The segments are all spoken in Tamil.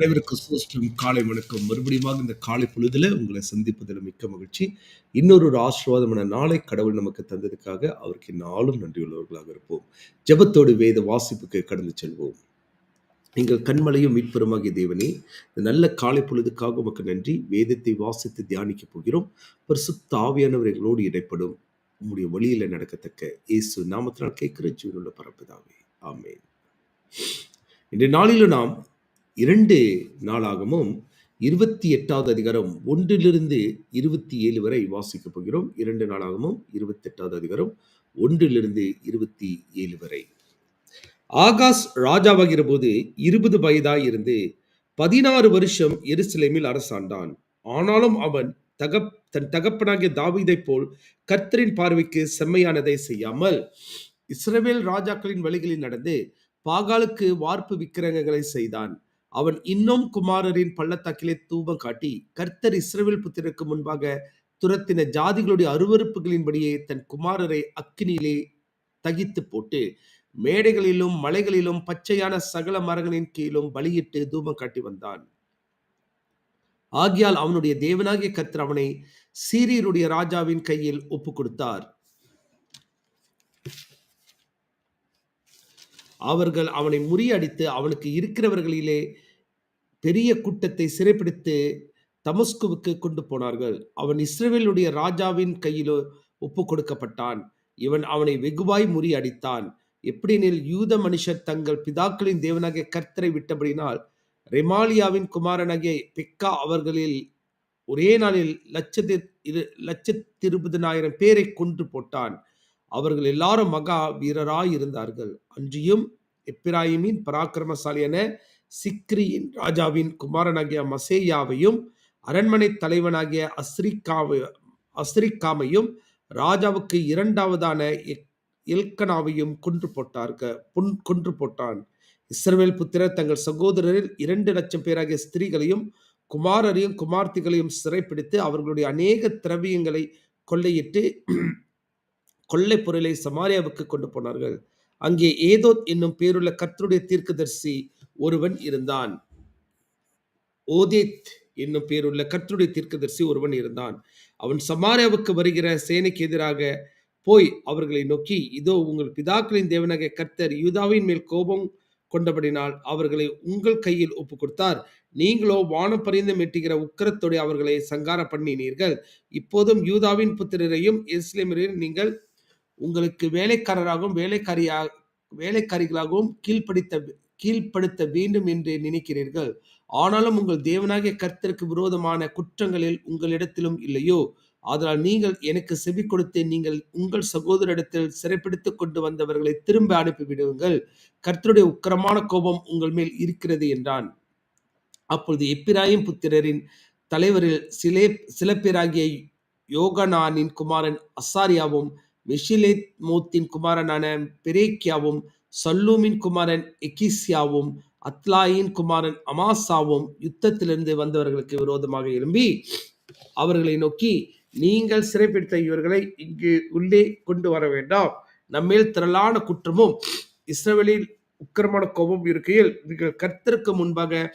அனைவருக்கும் காலை வணக்கம். மறுபடியும் இந்த காலை பொழுதுல உங்களை சந்திப்பதில் மிக்க மகிழ்ச்சி. இன்னொரு ஒரு ஆசீர்வாதமான நாளை கடவுள் நமக்கு தந்ததுக்காக அவருக்கு நாளும் நன்றியுள்ளவர்களாக இருப்போம். ஜெபத்தோடு வேத வாசிப்புக்கு கடந்து செல்வோம். எங்கள் கண்மலையும் மீட்பெருமாகிய தேவனே இந்த நல்ல காலை பொழுதுக்காக உமக்கு நன்றி. வேதத்தை வாசித்து தியானிக்க போகிறோம். பரிசுத்த ஆவியானவர்களோடு இடைப்படும் உங்களுடைய வழியில நடக்கத்தக்க இயேசு நாமத்தினால் கேட்கிற ஜீவனுள்ள பரப்புதாவே ஆமென். இன்றைய நாளிலும் நாம் இரண்டு நாளாகவும் இருபத்தி எட்டாவது அதிகாரம் ஒன்றிலிருந்து இருபத்தி ஏழு வரை வாசிக்கப் போகிறோம். இரண்டு நாளாகவும் இருபத்தி எட்டாவது அதிகாரம் ஒன்றிலிருந்து இருபத்தி ஏழு வரை. ஆகாஷ் ராஜாவாகிற போது இருபது வயதாய் இருந்து பதினாறு வருஷம் எருசலேமில் அரசாண்டான். ஆனாலும் அவன் தகப் தன் தகப்பனாகிய தாவிதை போல் கர்த்தரின் பார்வைக்கு செம்மையானதை செய்யாமல் இஸ்ரவேல் ராஜாக்களின் வழிகளில் நடந்து பாகாலுக்கு வார்ப்பு விக்கிரகங்களை செய்தான். அவன் இன்னும் குமாரரின் பள்ளத்தாக்கிலே தூபம் காட்டி கர்த்தர் இஸ்ரவேல் புத்திரருக்கு முன்பாக துரத்தின ஜாதிகளுடைய அருவருப்புகளின்படியே தன் குமாரரை அக்கினியிலே தகித்து போட்டு மேடைகளிலும் மலைகளிலும் பச்சையான சகல மரங்களின் கீழும் பலியிட்டு தூபம் காட்டி வந்தான். ஆகியால் அவனுடைய தேவனாகிய கர்த்தர் அவனை சீரியருடைய ராஜாவின் கையில் ஒப்பு கொடுத்தார் அவர்கள் அவனை முறியடித்து அவனுக்கு இருக்கிறவர்களிலே பெரிய கூட்டத்தை சிறைப்பிடித்து தமஸ்குவுக்கு கொண்டு போனார்கள். அவன் இஸ்ரவேலுடைய ராஜாவின் கையிலோ ஒப்பு கொடுக்கப்பட்டான் இவன் அவனை வெகுவாய் முறியடித்தான். எப்படினில் யூத மனுஷர் தங்கள் பிதாக்களின் தேவனாகிய கர்த்தரை விட்டபடினால் ரெமாலியாவின் குமாரனாகிய பெக்கா அவர்களில் ஒரே நாளில் லட்சத்தி இரு லட்சத்திருபதினாயிரம் பேரை கொன்று போட்டான். அவர்கள் எல்லாரும் மகா வீரராய் இருந்தார்கள். அன்றியும் எப்பிராயிமின் பராக்கிரமசாலியான சிக்ரியின் ராஜாவின் குமாரனாகிய மசேயாவையும் அரண்மனை தலைவனாகிய அஸ்ரிகாவை அஸ்ரிக்காமையும் ராஜாவுக்கு இரண்டாவதான எக்- எல்கனாவையும் கொன்று போட்டார்கள். புன் கொன்று போட்டான். இஸ்ரவேல் புத்திரர் தங்கள் சகோதரரில் இரண்டு லட்சம் பேராகிய ஸ்திரீகளையும் குமாரரையும் குமார்த்திகளையும் சிறைப்பிடித்து அவர்களுடைய அநேக திரவியங்களை கொள்ளையிட்டு கொள்ளை பொருளை சமாரியாவுக்கு கொண்டு போனார்கள். அங்கே ஏதோத் என்னும் பேருள்ள கர்த்தருடைய தீர்க்கதரிசி ஒருவன் இருந்தான். ஓதேத் என்னும் பேருள்ள கர்த்தருடைய தீர்க்கதரிசி ஒருவன் இருந்தான். அவன் சமாரியாவுக்கு வருகிற சேனைக்கு எதிராக போய் அவர்களை நோக்கி இதோ உங்கள் பிதாக்களின் தேவனாக கர்த்தர் யூதாவின் மேல் கோபம் கொண்டபடினால் அவர்களை உங்கள் கையில் ஒப்பு கொடுத்தார் நீங்களோ வானம் பரிந்து மெட்டுகிற உக்கரத்தோடு அவர்களை சங்கார பண்ணினீர்கள் இப்போதும் யூதாவின் புத்திரரையும் எருசலேமரையும் நீங்கள் உங்களுக்கு வேலைக்காரராகவும் வேலைக்காரியா வேலைக்காரிகளாகவும் கீழ்ப்படுத்த கீழ்ப்படுத்த வேண்டும் என்று நினைக்கிறீர்கள். ஆனாலும் உங்கள் தேவனாகிய கர்த்தருக்கு விரோதமான குற்றங்களில் உங்களிடத்திலும் இல்லையோ? அதனால் நீங்கள் எனக்கு செவி கொடுத்து நீங்கள் உங்கள் சகோதரிடத்தில் சிறைப்பிடித்துக் கொண்டு வந்தவர்களை திரும்ப அனுப்பிவிடுங்கள். கர்த்தருடைய உக்கரமான கோபம் உங்கள் மேல் இருக்கிறது என்றான். அப்பொழுது எப்பிராயிம் புத்திரரின் தலைவரில் சிலே சில பேராகிய யோகனானின் குமாரன் அசாரியாவும் மெஷிலேத் மோத்தின் குமாரனான பெரேக்கியாவும் சல்லூமின் குமாரன் எகிசியாவும் அத்லாயின் குமாரன் அமாசாவும் யுத்தத்திலிருந்து வந்தவர்களுக்கு விரோதமாக எழும்பி அவர்களை நோக்கி நீங்கள் சிறைப்பிடித்த இவர்களை இங்கு உள்ளே கொண்டு வர வேண்டாம். நம்மேல் திரளான குற்றமும் இஸ்ரேலில் உக்கிரமான கோபம் இருக்கையில் நீங்கள் கர்த்தருக்கு முன்பாக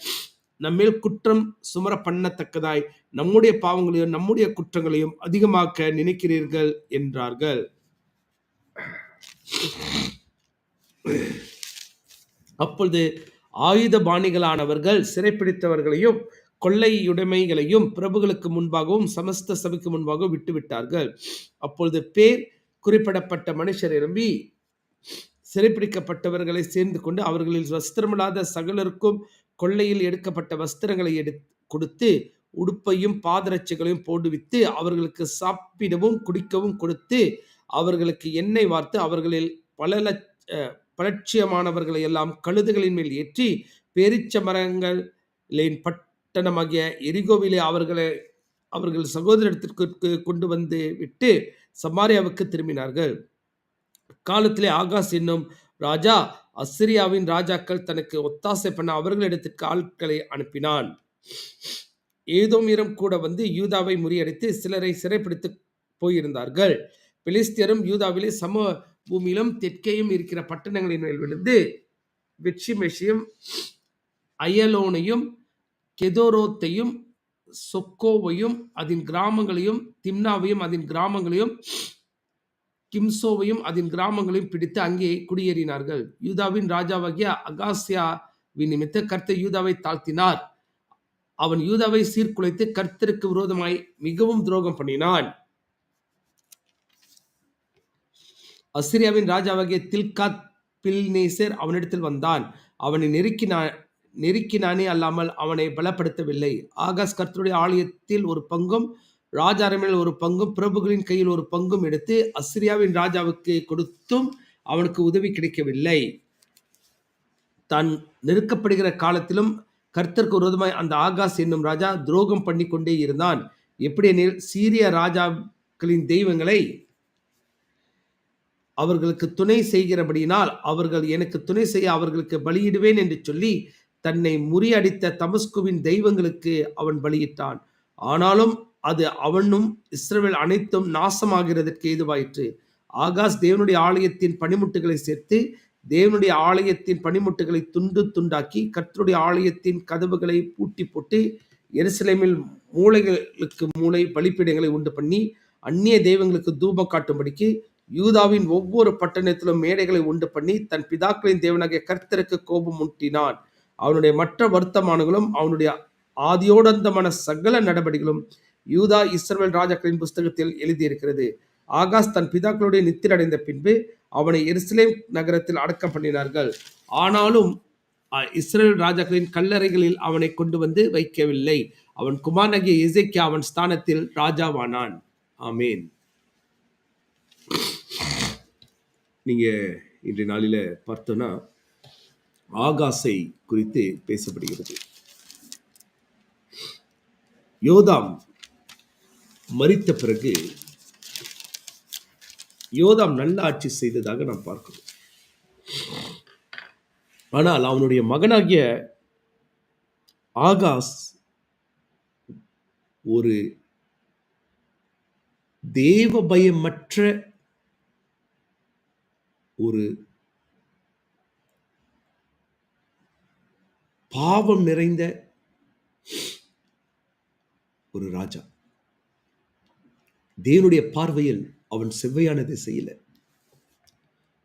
நம்மேல் குற்றம் சுமர பண்ணத்தக்கதாய் நம்முடைய பாவங்களையும் நம்முடைய குற்றங்களையும் அதிகமாக்க நினைக்கிறீர்கள் என்றார்கள். அப்பொழுது ஆயுத பாணிகளானவர்கள் சிறைப்பிடித்தவர்களையும் கொள்ளையுடைமைகளையும் பிரபுகளுக்கு முன்பாகவும் சமஸ்த சபைக்கு முன்பாகவும் விட்டுவிட்டார்கள். அப்பொழுது பேர் குறிப்பிடப்பட்ட மனுஷர் எழும்பி சிறைப்பிடிக்கப்பட்டவர்களை சேர்ந்து கொண்டு அவர்களில் வஸ்திரமில்லாத சகலருக்கும் கொள்ளையில் எடுக்கப்பட்ட வஸ்திரங்களை எடு கொடுத்து உடுப்பையும் பாதரட்சைகளையும் போடுவித்து அவர்களுக்கு சாப்பிடவும் குடிக்கவும் கொடுத்து அவர்களுக்கு எண்ணெய் வார்த்து அவர்களில் பல லட்ச பலட்சியமானவர்களை எல்லாம் கழுதுகளின் மேல் ஏற்றி பேரிச்ச மரங்களின் பட்டணமாகிய எரிகோவிலே அவர்களை அவர்கள் சகோதரத்திற்கு கொண்டு வந்து விட்டு சமாரியாவுக்கு திரும்பினார்கள். காலத்திலே ஆகாஷ் என்னும் ராஜா அசிரியாவின் ராஜாக்கள் தனக்கு ஒத்தாசை பண்ண அவர்களிடத்திற்கு ஆட்களை அனுப்பினான். ஏதோமிரம் கூட வந்து யூதாவை முறியடித்து சிலரை சிறைப்பிடித்து போயிருந்தார்கள். பெலிஸ்தியரும் யூதாவிலே சம பூமியிலும் தெற்கேயும் இருக்கிற பட்டணங்களின் மேல் விழுந்து வெட்சிமெஷையும் அயலோனையும் கெதோரோத்தையும் சொக்கோவையும் அதன் கிராமங்களையும் திம்னாவையும் அதன் கிராமங்களையும் கிம்சோவையும் அதன் கிராமங்களையும் பிடித்து அங்கே குடியேறினார்கள். யூதாவின் ராஜாவாகிய அகாசியாவின் நிமித்த கர்த்தர் யூதாவை தாழ்த்தினார். அவன் யூதாவை சீர்குலைத்து கர்த்தருக்கு விரோதமாய் மிகவும் துரோகம் பண்ணினான். அசிரியாவின் ராஜாவாகிய தில்காத் பில்நேசர் அவனிடத்தில் வந்தான். அவனை நெருக்கினான் நெருக்கினானே அல்லாமல் அவனை பலப்படுத்தவில்லை. ஆகாஷ் கர்த்தருடைய ஆலயத்தில் ஒரு பங்கும் ராஜாரமில் ஒரு பங்கும் பிரபுகளின் கையில் ஒரு பங்கும் எடுத்து அசிரியாவின் ராஜாவுக்கு கொடுத்தும் அவனுக்கு உதவி கிடைக்கவில்லை. தான் நெருக்கப்படுகிற காலத்திலும் கர்த்தருக்கு விரோதமாய் அந்த ஆகாஷ் என்னும் ராஜா துரோகம் பண்ணி கொண்டே இருந்தான். எப்படி சீரிய ராஜாக்களின் தெய்வங்களை அவர்களுக்கு துணை செய்கிறபடியினால் அவர்கள் எனக்கு துணை செய்ய அவர்களுக்கு பலியிடுவேன் என்று சொல்லி தன்னை முறியடித்த தமஸ்குவின் தெய்வங்களுக்கு அவன் பலியிட்டான். ஆனாலும் அது அவனும் இஸ்ரேல் அனைத்தும் நாசமாகிறதற்கு ஏதுவாயிற்று. ஆகாஷ் தேவனுடைய ஆலயத்தின் பனிமுட்டுகளை சேர்த்து தேவனுடைய ஆலயத்தின் பனிமுட்டுகளை துண்டு துண்டாக்கி கர்த்தருடைய ஆலயத்தின் கதவுகளை பூட்டி போட்டு எருசலேமில் மூளைகளுக்கு மூளை பலிப்பீடங்களை உண்டு பண்ணி அந்நிய தெய்வங்களுக்கு தூபம் காட்டும்படிக்கு யூதாவின் ஒவ்வொரு பட்டணத்திலும் மேடைகளை உண்டு பண்ணி தன் பிதாக்களின் தேவனாகிய கர்த்தருக்கு கோபம் முட்டினான் அவனுடைய மற்ற வர்த்தமானங்களும் அவனுடைய ஆதியோடந்தமான சகல நடவடிக்கைகளும் யூதா இஸ்ரவேல் ராஜாக்களின் புஸ்தகத்தில் எழுதியிருக்கிறது. ஆகாஷ் தன் பிதாக்களுடைய நித்திரடைந்த பின்பு அவனை எருசலேம் நகரத்தில் அடக்கம் பண்ணினார்கள். ஆனாலும் இஸ்ரேல் ராஜாக்களின் கல்லறைகளில் அவனை கொண்டு வந்து வைக்கவில்லை. அவன் குமாரனாகிய இசைக்கு அவன் ஸ்தானத்தில் ராஜாவானான். ஆமேன். நீங்க இன்றைய நாளில பார்த்தோன்னா ஆகாசை குறித்து பேசப்படுகிறது. யோதாம் மறித்த பிறகு யோதாம் நல்ல ஆட்சி செய்ததாக நாம் பார்க்கிறோம். ஆனால் அவனுடைய மகனாகிய ஆகாஸ் ஒரு தேவ பயமற்ற ஒரு பாவம் நிறைந்த ஒரு ராஜா. தேவனுடைய பார்வையில் அவன் செவ்வையானதை செய்யல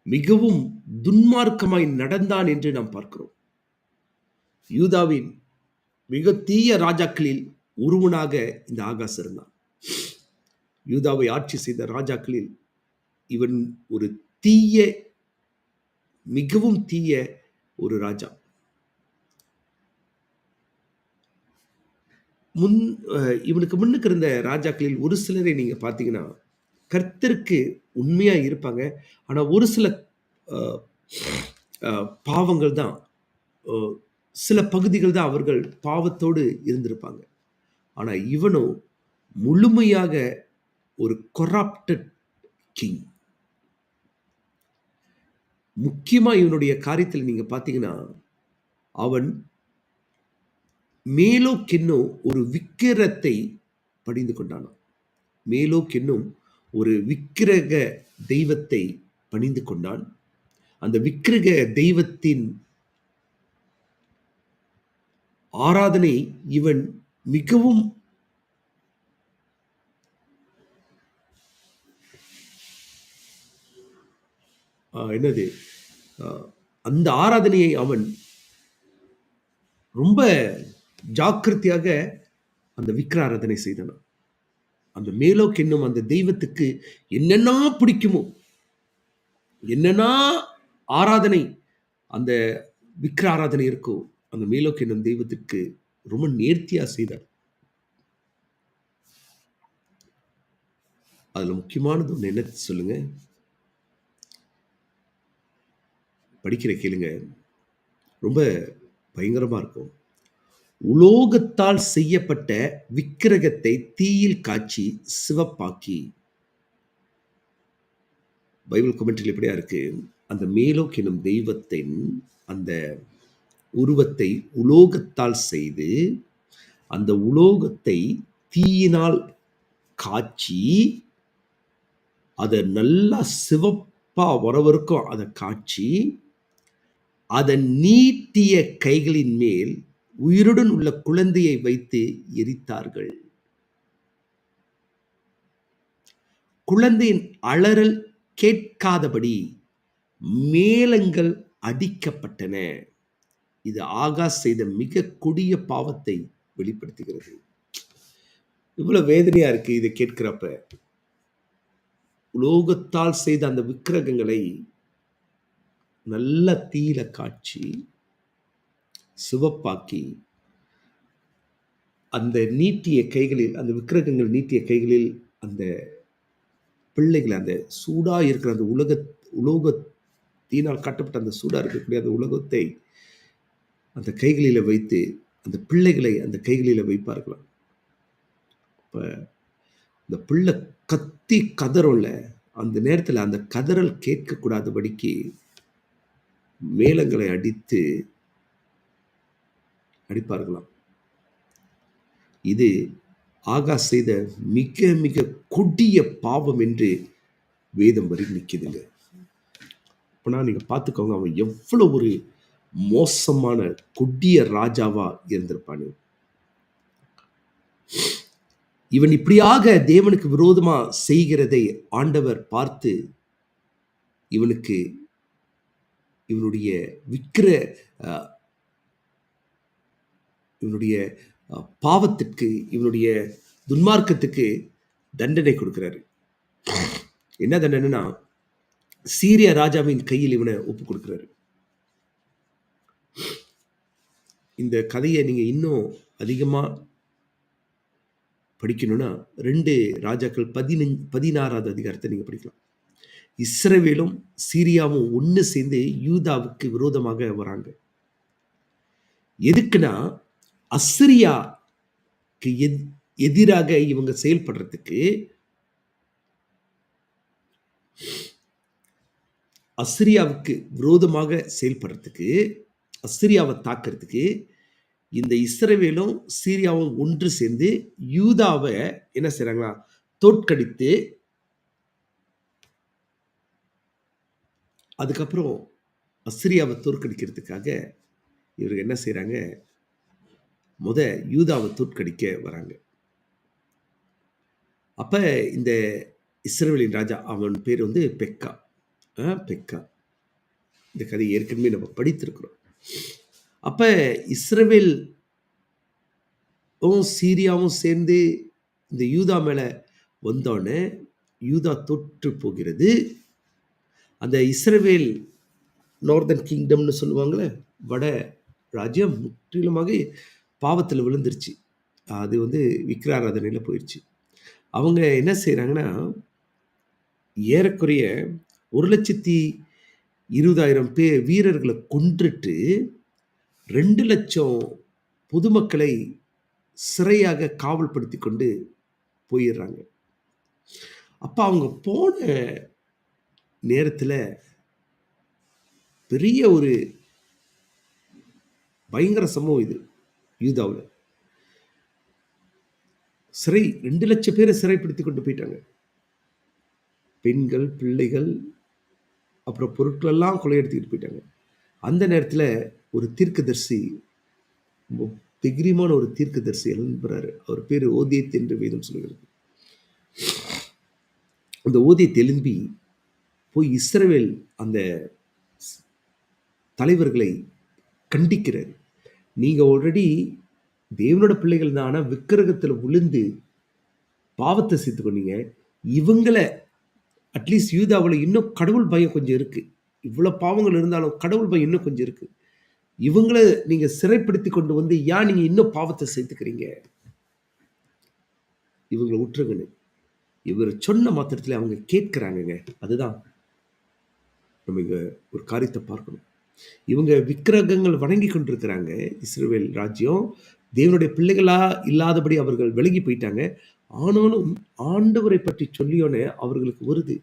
மிகவும் துன்மார்க்கமாய் நடந்தான் என்று நாம் பார்க்கிறோம். யூதாவின் மிக தீய ராஜாக்களில் ஒருவனாக இந்த ஆகாஸ் இருந்தான். யூதாவை ஆட்சி செய்த ராஜாக்களில் இவன் ஒரு தீய மிகவும் தீய ஒரு ராஜா. முன் இவனுக்கு முன்னுக்கு இருந்த ராஜாக்களில் ஒரு சிலரை நீங்க பார்த்தீங்கன்னா கர்த்தருக்கு உண்மையா இருப்பாங்க. ஆனா ஒரு சில பாவங்கள் தான் சில பகுதிகள் தான் அவர்கள் பாவத்தோடு இருந்திருப்பாங்க. ஆனா இவனும் முழுமையாக ஒரு கொராப்டட் கிங் முக்கியமாக இவனுடைய காரியத்தில் நீங்கள் பார்த்தீங்கன்னா அவன் மேலோக்கென்னும் ஒரு விக்கிரத்தை பணிந்து கொண்டானாம் மேலோக்கென்னும் ஒரு விக்கிரக தெய்வத்தை பணிந்து கொண்டான். அந்த விக்கிரக தெய்வத்தின் ஆராதனை இவன் மிகவும் என்னது? அந்த ஆராதனையை அவன் ரொம்ப ஜாக்கிரதையாக அந்த விக்கிர ஆராதனை செய்தனான் அந்த மேலோக்கு என்னும் அந்த தெய்வத்துக்கு என்னென்ன பிடிக்குமோ என்னென்னா ஆராதனை அந்த விக்கிர ஆராதனை இருக்கோ அந்த மேலோக்கு என்னும் தெய்வத்துக்கு ரொம்ப நேர்த்தியா செய்தார் அதுல முக்கியமானது ஒன்று என்ன சொல்லுங்க. படிக்கிற கேளுங்க. ரொம்ப பயங்கரமாக இருக்கும். உலோகத்தால் செய்யப்பட்ட விக்கிரகத்தை தீயில் காய்ச்சி சிவப்பாக்கி. பைபிள் கமெண்ட்ரியில் எப்படியா இருக்கு? அந்த மேலோக் எனும் தெய்வத்தின் அந்த உருவத்தை உலோகத்தால் செய்து அந்த உலோகத்தை தீயினால் காய்ச்சி அதை நல்லா சிவப்பாக வரவருக்கும் அதை காய்ச்சி அதன் நீட்டிய கைகளின் மேல் உயிருடன் உள்ள குழந்தையை வைத்து எரித்தார்கள். குழந்தையின் அலறல் கேட்காதபடி மேளங்கள் அடிக்கப்பட்டன. இது ஆகாஷ் செய்த மிக கொடிய பாவத்தை வெளிப்படுத்துகிறது. இவ்வளவு வேதனையா இருக்கு இதை கேட்கிறப்ப. உலோகத்தால் செய்த அந்த விக்கிரகங்களை நல்ல தீயில காய்ச்சி சிவப்பாக்கி அந்த நீட்டிய கைகளில் அந்த விக்கிரகங்கள் நீட்டிய கைகளில் அந்த பிள்ளைகளை அந்த சூடாக இருக்கிற அந்த உலக உலோகத்தினால் கட்டப்பட்ட அந்த சூடாக இருக்கக்கூடிய அந்த உலகத்தை அந்த கைகளில் வைத்து அந்த பிள்ளைகளை அந்த கைகளில் வைப்பார்களாம். இப்போ இந்த பிள்ளை கத்தி கதறல அந்த நேரத்தில் அந்த கதறல் கேட்கக்கூடாதபடிக்கு மேளங்களை அடித்து அடிப்பார்களாம். இது ஆகாஷ் செய்த மிக மிக கொடிய பாவம் என்று வேதம் வரி நிற்கிதுங்க. அப்படின்னா நீங்க பார்த்துக்கோங்க அவன் எவ்வளவு ஒரு மோசமான கொடிய ராஜாவா இருந்திருப்பானு. இவன் இப்படியாக தேவனுக்கு விரோதமா செய்கிறதை ஆண்டவர் பார்த்து இவனுக்கு இவனுடைய விக்கிர இவனுடைய பாவத்திற்கு இவனுடைய துன்மார்க்கத்துக்கு தண்டனை கொடுக்கிறாரு. என்ன தண்டனைனா சீரிய ராஜாவின் கையில் இவனை ஒப்பு கொடுக்கிறாரு. இந்த கதையை நீங்க இன்னும் அதிகமா படிக்கணும்னா ரெண்டு ராஜாக்கள் பதினஞ்சு பதினாறாவது அதிகாரத்தை நீங்க படிக்கலாம். இஸ்ரேவேலும் சீரியாவும் ஒன்று சேர்ந்து யூதாவுக்கு விரோதமாக வராங்க. எதுக்குன்னா அஸ்ரியாக்கு எத் எதிராக இவங்க செயல்படுறதுக்கு அஸ்ரியாவுக்கு விரோதமாக செயல்படுறதுக்கு அஸ்ரியாவை தாக்குறதுக்கு இந்த இஸ்ரேவேலும் சீரியாவும் ஒன்று சேர்ந்து யூதாவை என்ன செய்கிறாங்களா தோற்கடித்து அதுக்கப்புறம் அஸ்ரியாவை தோற்கடிக்கிறதுக்காக இவர் என்ன செய்கிறாங்க முத யூதாவை தோற்கடிக்க வராங்க. அப்போ இந்த இஸ்ரவேலின் ராஜா அவன் பேர் வந்து பெக்கா. ஆ, பெக்கா. இந்த கதை ஏற்கனவே நம்ம படித்திருக்கிறோம். அப்போ இஸ்ரவேல் சீரியாவும் சேர்ந்து இந்த யூதா மேலே வந்தோடனே யூதா தோற்று போகிறது. அந்த இஸ்ரவேல் நார்தன் கிங்டம்னு சொல்லுவாங்களே வட ராஜ்யம் முற்றிலுமாக பாவத்தில் விழுந்துருச்சு. அது வந்து விக்கிராராதனையில் போயிடுச்சு அவங்க என்ன செய்கிறாங்கன்னா ஏறக்குறைய ஒரு லட்சத்தி இருபதாயிரம் பேர் வீரர்களை கொன்றுட்டு ரெண்டு லட்சம் பொதுமக்களை சிறையாக காவல்படுத்தி கொண்டு போயிடுறாங்க. அப்போ அவங்க போன நேரத்தில் பெரிய ஒரு பயங்கர சம்பவம் இது யூதாவில். சிறை ரெண்டு லட்சம் பேரை சிறைப்படுத்தி கொண்டு போயிட்டாங்க. பெண்கள் பிள்ளைகள் அப்புறம் பொருட்கள் எல்லாம் கொள்ளையடித்துக்கிட்டு போயிட்டாங்க. அந்த நேரத்தில் ஒரு தீர்க்கதரிசி திகிரிமான திகிரியமான ஒரு தீர்க்கதரிசி எழும்புறாரு. அவர் பேர் ஓதியத் என்று வேதம் சொல்கிறது. அந்த ஓதியத் எழும்பி போய் இஸ்ரவேல் அந்த தலைவர்களை கண்டிக்கிறார். நீங்கள் ஆல்ரெடி தேவனோட பிள்ளைகள் தான் ஆனால் விக்கிரகத்துல விழுந்து பாவத்தை சேர்த்து கொண்டீங்க. இவங்களை அட்லீஸ்ட் யூதாவில் இன்னும் கடவுள் பயம் கொஞ்சம் இருக்கு. இவ்வளோ பாவங்கள் இருந்தாலும் கடவுள் பயம் இன்னும் கொஞ்சம் இருக்குது இவங்கள நீங்கள் சிறைப்படுத்தி கொண்டு வந்து ஏன் நீங்கள் இன்னும் பாவத்தை சேர்த்துக்கிறீங்க இவங்களை விட்டுருங்கன்னு இவர் சொன்ன மாத்திரத்தில் அவங்க கேட்குறாங்கங்க. அதுதான் நம்ம இங்கே ஒரு காரியத்தை பார்க்கணும். இவங்க விக்கிரகங்கள் வணங்கி கொண்டிருக்கிறாங்க. இஸ்ரேல் ராஜ்யம் தேவனுடைய பிள்ளைகளா இல்லாதபடி அவர்கள் விலகி போயிட்டாங்க. ஆனாலும் ஆண்டவரை பற்றி சொல்லியோன்னே அவர்களுக்கு வருது.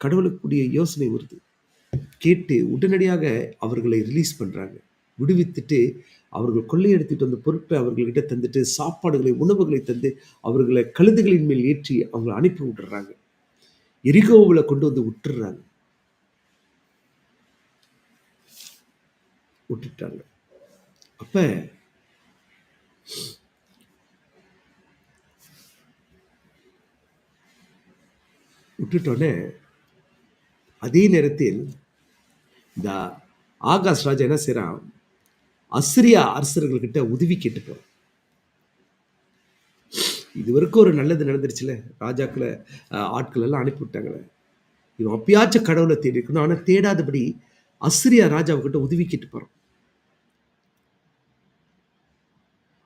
கடவுளுக்குரிய யோசனை வருது. கேட்டு உடனடியாக அவர்களை ரிலீஸ் பண்ணுறாங்க விடுவித்துட்டு அவர்கள் கொள்ளையெடுத்துட்டு வந்த பொருட்களை அவர்கள்கிட்ட தந்துட்டு சாப்பாடுகளை உணவுகளை தந்து அவர்களை கழுதுகளின் மேல் ஏற்றி அவங்களை அனுப்பி விட்டுறாங்க. எரிகோவில் கொண்டு வந்து விட்டுறாங்க. விட்டுட்டாங்க. அப்ப விட்டுட்டோன்னே அதே நேரத்தில் இந்த ஆகாஷ் ராஜா என்ன செய்றான்? அசிரியா அரசர்கள்கிட்ட உதவி கேட்டு போறான் இது வரைக்கும் ஒரு நல்லது நடந்துருச்சுல? ராஜாக்களை ஆட்கள் எல்லாம் அனுப்பி விட்டாங்களே. இவன் அப்பயாச்சும் கடவுளை தேடி இருக்கணும். ஆனா தேடாதபடி அசிரியா ராஜாவுக்கிட்ட உதவி கேட்டு போறான்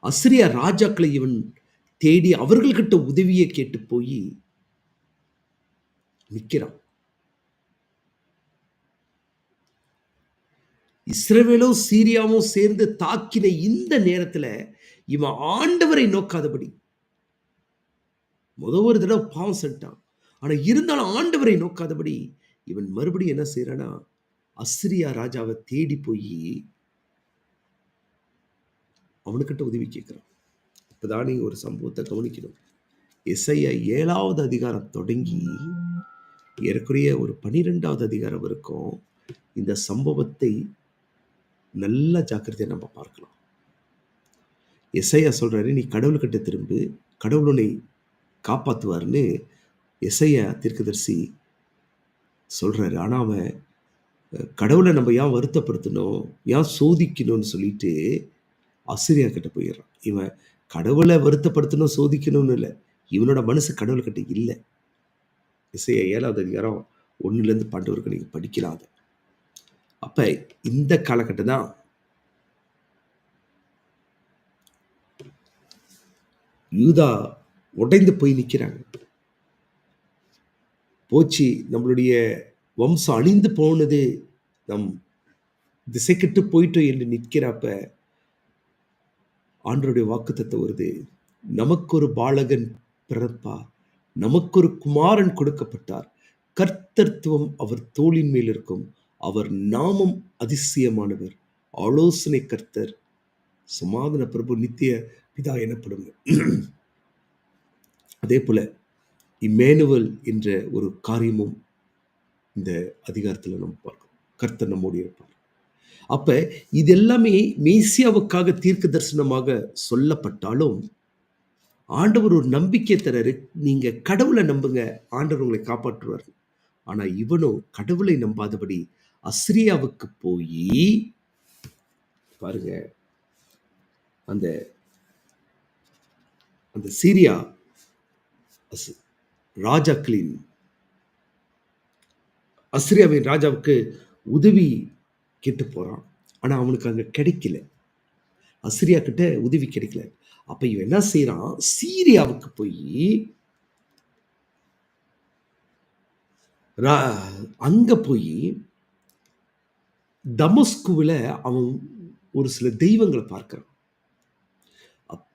அசிரியா ராஜாக்களை இவன் தேடி அவர்கள்கிட்ட உதவியை கேட்டு போய் நிக்கிறான் இஸ்ரேவேலும் சீரியாவும் சேர்ந்து தாக்கின இந்த நேரத்துல இவன் ஆண்டவரை நோக்காதபடி முத ஒரு தடவை பாவம் செட்டான் ஆனா இருந்தாலும் ஆண்டவரை நோக்காதபடி இவன் மறுபடியும் என்ன செய்யறானா அஸ்ரியா ராஜாவை தேடி போய் அவனுக்கிட்ட உதவி கேட்குறான். இப்போதான் நீ ஒரு சம்பவத்தை கவனிக்கணும். இசையை ஏழாவது அதிகாரம் தொடங்கி ஏறக்குறைய ஒரு பனிரெண்டாவது அதிகாரம் வரைக்கும் இந்த சம்பவத்தை நல்ல ஜாக்கிரதையை நம்ம பார்க்கலாம். எஸ்ஐயா சொல்கிறாரு நீ கடவுள்கிட்ட திரும்பு கடவுள் உன்னை காப்பாத்துவார்னு எஸ்ஐயா தீர்க்கதரிசி சொல்கிறாரு ஆனால் அவன் கடவுளை நம்ம ஏன் வருத்தப்படுத்தணும்? ஏன் சோதிக்கணும்னு சொல்லிட்டு அசிரியா கிட்ட போயிடுறான். இவன் கடவுளை வருத்தப்படுத்தணும் சோதிக்கணும்னு இல்லை. இவனோட மனசு கடவுள்கிட்ட இல்லை. இசைய ஏழாவது அதிகாரம் ஒன்றுலேருந்து பன்னெண்டு வரைக்கும் படிக்கலாம் அப்போ இந்த காலகட்டம் தான் யூதா உடைந்து போய் நிற்கிறாங்க போச்சு நம்மளுடைய வம்சம் அழிந்து போனது நம் திசைக்கிட்டு போயிட்டோம் என்று நிற்கிறப்ப ஆண்டருடைய வாக்குத்தத்தை வருது. நமக்கு ஒரு பாலகன் பிறப்பார் நமக்கு ஒரு குமாரன் கொடுக்கப்பட்டார். கர்த்தர்த்துவம் அவர் தோளின் மேல் இருக்கும். அவர் நாமம் அதிசயமானவர். ஆலோசனை கர்த்தர். சமாதான பிரபு நித்திய பிதா எனப்படும். அதே போல இம்மேனுவல் என்ற ஒரு காரியமும் இந்த அதிகாரத்தில் நம்ம பார்க்கிறோம் கர்த்தர் நம்மோடு இருப்பார். அப்ப இது எல்லாமே மேசியாவுக்காக தீர்க்க தரிசனமாக சொல்லப்பட்டாலும் ஆண்டவர் ஒரு நம்பிக்கை தராரு. நீங்க கடவுளை நம்புங்க ஆண்டவர் உங்களை காப்பாற்றுவார். ஆனா இவனும் கடவுளை நம்பாதபடி அஸ்ரியாவுக்கு போய் பாருங்க அந்த அந்த சீரியா ராஜாக்களின் அஸ்ரியாவின் ராஜாவுக்கு உதவி கேட்டு போறான் ஆனா அவனுக்கு அங்க கிடைக்கல. அசிரியா கிட்ட உதவி கிடைக்கல. அப்ப இவன் என்ன செய்யறான் சீரியாவுக்கு போய் ரா- அங்க போய் தமஸ்குவில் அவன் ஒரு சில தெய்வங்களை பார்க்கிறான்.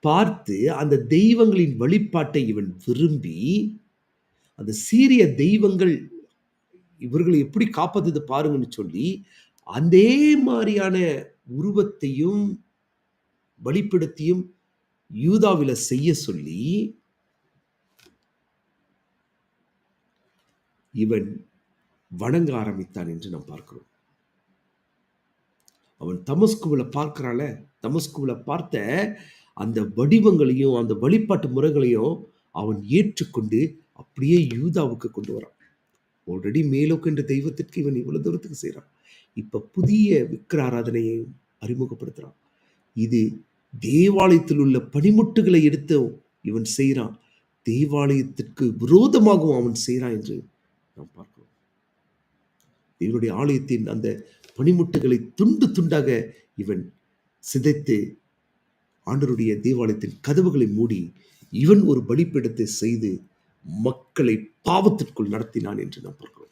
பார்த்து அந்த தெய்வங்களின் வழிபாட்டை இவன் விரும்பி அந்த சீரிய தெய்வங்கள் இவர்களை எப்படி காப்பாத்துது பாருங்கன்னு சொல்லி அதே மாதிரியான உருவத்தையும் வழிப்படுத்தியும் யூதாவில செய்ய சொல்லி இவன் வணங்க ஆரம்பித்தான் என்று நாம் பார்க்கிறோம். அவன் தமஸ்குவில் பார்க்கிறான்ல தமஸ்குவில் பார்த்த அந்த வடிவங்களையும் அந்த வழிபாட்டு முறைகளையும் அவன் ஏற்றுக்கொண்டு அப்படியே யூதாவுக்கு கொண்டு வரான். ஆல்ரெடி மேலோக்கு என்ற தெய்வத்திற்கு இவன் இவ்வளவு தூரத்துக்கு செய்கிறான் இப்ப புதிய விக்கிர ஆராதனையை அறிமுகப்படுத்துறான். இது தேவாலயத்தில் உள்ள பனிமுட்டுகளை எடுத்து இவன் செய்கிறான் தேவாலயத்திற்கு விரோதமாகவும் அவன் செய்கிறான் என்று நாம் பார்க்கிறோம். இவனுடைய ஆலயத்தின் அந்த பனிமுட்டுகளை துண்டு துண்டாக இவன் சிதைத்து ஆண்டருடைய தேவாலயத்தின் கதவுகளை மூடி இவன் ஒரு பலிப்பிடத்தை செய்து மக்களை பாவத்திற்குள் நடத்தினான் என்று நாம் பார்க்கிறோம்.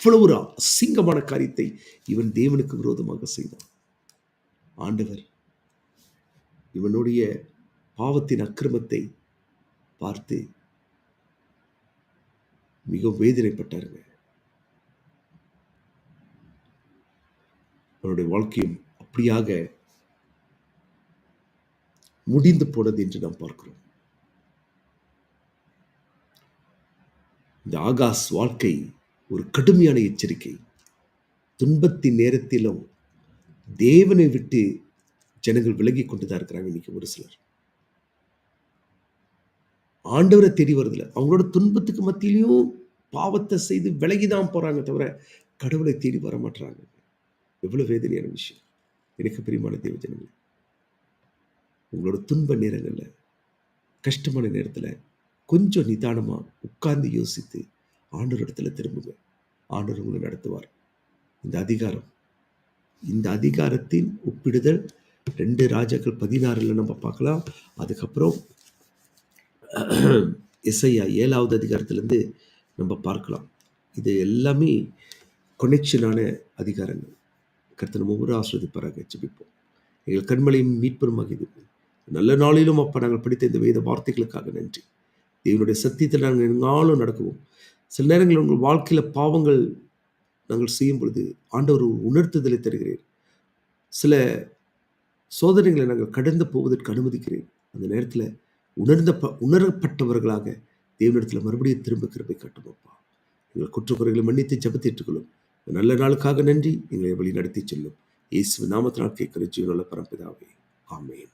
அவ்வளவு ஒரு அசிங்கமான காரியத்தை இவன் தேவனுக்கு விரோதமாக செய்தான். ஆண்டவர் இவனுடைய பாவத்தின் அக்கிரமத்தை பார்த்து மிகவும் வேதனைப்பட்டாருங்க. அவனுடைய வாழ்க்கையும் அப்படியாக முடிந்து போனது என்று நாம் பார்க்கிறோம். இந்த ஆகாஷ் வாழ்க்கை ஒரு கடுமையான எச்சரிக்கை. துன்பத்தின் நேரத்திலும் தேவனை விட்டு ஜனங்கள் விலகி கொண்டு தான் இருக்கிறாங்க இன்னைக்கு ஒரு சிலர். ஆண்டவரை தேடி வருதில்ல அவங்களோட துன்பத்துக்கு மத்தியிலையும் பாவத்தை செய்து விலகி தான் போறாங்க தவிர கடவுளை தேடி வர மாட்டாங்க எவ்வளவு வேதனையான விஷயம். எனக்கு பிரியமான தேவ ஜனங்கள் உங்களோட துன்ப நேரங்களில் கஷ்டமான நேரத்தில் கொஞ்சம் நிதானமாக உட்கார்ந்து யோசித்து ஆண்டவர் இடத்துல திரும்புங்க. ஆண்டவர் உங்களை நடத்துவார். இந்த அதிகாரம். இந்த அதிகாரத்தின் ஒப்பிடுதல் ரெண்டு ராஜாக்கள் பதினாறுல நம்ம பார்க்கலாம். அதுக்கப்புறம் எஸ்ஐயா ஏழாவது அதிகாரத்திலேருந்து நம்ம பார்க்கலாம். இது எல்லாமே கொனெக்ஷனான அதிகாரங்கள். கர்த்தர் ஒவ்வொரு ஆஸ்வதிப்பாராக ஜெபிப்போம். எங்கள் கண்மலையும் மீட்பெருமாக இது நல்ல நாளிலும் அப்போ நாங்கள் படித்த இந்த வேத வார்த்தைகளுக்காக நன்றி. தேவனுடைய சத்தியத்தில் நாங்கள் எங்காலும் நடக்குவோம். சில நேரங்களில் உங்கள் வாழ்க்கையில் பாவங்கள் நாங்கள் செய்யும் பொழுது ஆண்டவர் உணர்த்துதலை தருகிறேன் சில சோதனைகளை நாங்கள் கடந்து போவதற்கு அனுமதிக்கிறேன். அந்த நேரத்தில் உணர்ந்த ப உணரப்பட்டவர்களாக தேவனிடத்தில் மறுபடியும் திரும்ப கிருப்பை காட்டுமப்பா எங்கள் குற்றக்குறைகளை மன்னித்து ஜபத்திட்டுக்கொள்ளும். நல்ல நாளுக்காக நன்றி. எங்களை வழி நடத்தி செல்லும். இயேசு நாமத்தினால் கேட்கிற ஜீவனுள்ள பரம்பிதாவே. ஆமேன்.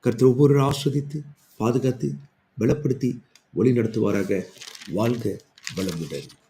கருத்து ஒவ்வொரு ஆஸ்வதித்து பாதுகாத்து பலப்படுத்தி வழி நடத்துவாராக. வாழ்க Belum lebih.